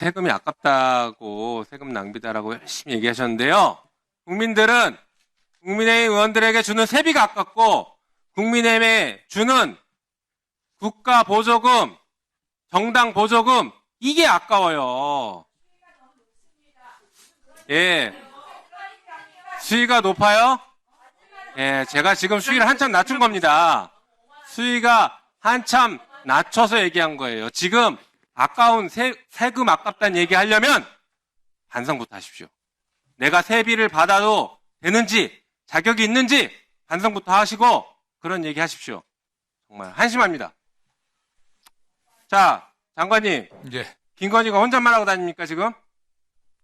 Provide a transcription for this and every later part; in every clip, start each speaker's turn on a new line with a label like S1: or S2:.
S1: 세금이 아깝다고 세금 낭비다라고 열심히 얘기하셨는데요. 국민들은 국민의힘 의원들에게 주는 세비가 아깝고 국민의힘에 주는 국가 보조금, 정당 보조금 이게 아까워요. 예. 수위가 높아요? 예, 제가 지금 수위를 한참 낮춘 겁니다. 수위가 한참 낮춰서 얘기한 거예요. 지금 아까운 세, 세금 아깝다는 얘기 하려면 반성부터 하십시오. 내가 세비를 받아도 되는지 자격이 있는지 반성부터 하시고 그런 얘기 하십시오. 정말 한심합니다. 자, 장관님,
S2: 예.
S1: 김건희가 혼잣말 하고 다닙니까 지금?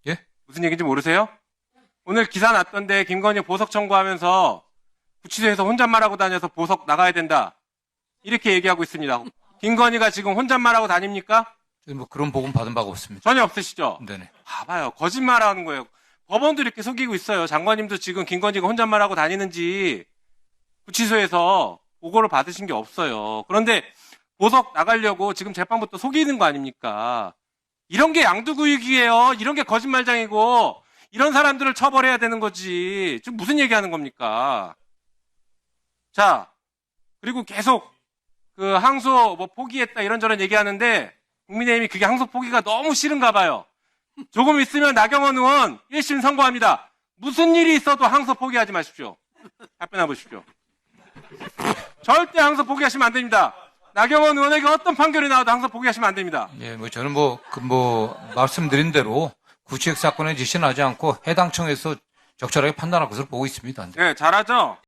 S2: 예?
S1: 무슨 얘기인지 모르세요? 오늘 기사 났던데 김건희 보석 청구하면서 구치소에서 혼잣말 하고 다녀서 보석 나가야 된다. 이렇게 얘기하고 있습니다. 김건희가 지금 혼잣말 하고 다닙니까?
S2: 뭐 그런 복음 받은 바가 없습니다.
S1: 전혀 없으시죠?
S2: 네네.
S1: 봐봐요. 거짓말하는 거예요. 법원도 이렇게 속이고 있어요. 장관님도 지금 김건희가 혼잣말하고 다니는지 구치소에서 보고를 받으신 게 없어요. 그런데 보석 나가려고 지금 재판부터 속이는 거 아닙니까? 이런 게 양두구익이에요. 이런 게 거짓말장이고 이런 사람들을 처벌해야 되는 거지. 지금 무슨 얘기하는 겁니까? 자, 그리고 계속 그 항소 뭐 포기했다 이런저런 얘기하는데 국민의힘이 그게 항소 포기가 너무 싫은가 봐요. 조금 있으면 나경원 의원 1심 선고합니다. 무슨 일이 있어도 항소 포기하지 마십시오. 답변해 보십시오. 절대 항소 포기하시면 안 됩니다. 나경원 의원에게 어떤 판결이 나와도 항소 포기하시면 안 됩니다.
S2: 예, 뭐 저는 뭐, 그 뭐, 말씀드린 대로 구치액 사건에 지시는 하지 않고 해당 청에서 적절하게 판단할 것을 보고 있습니다.
S1: 네, 잘하죠?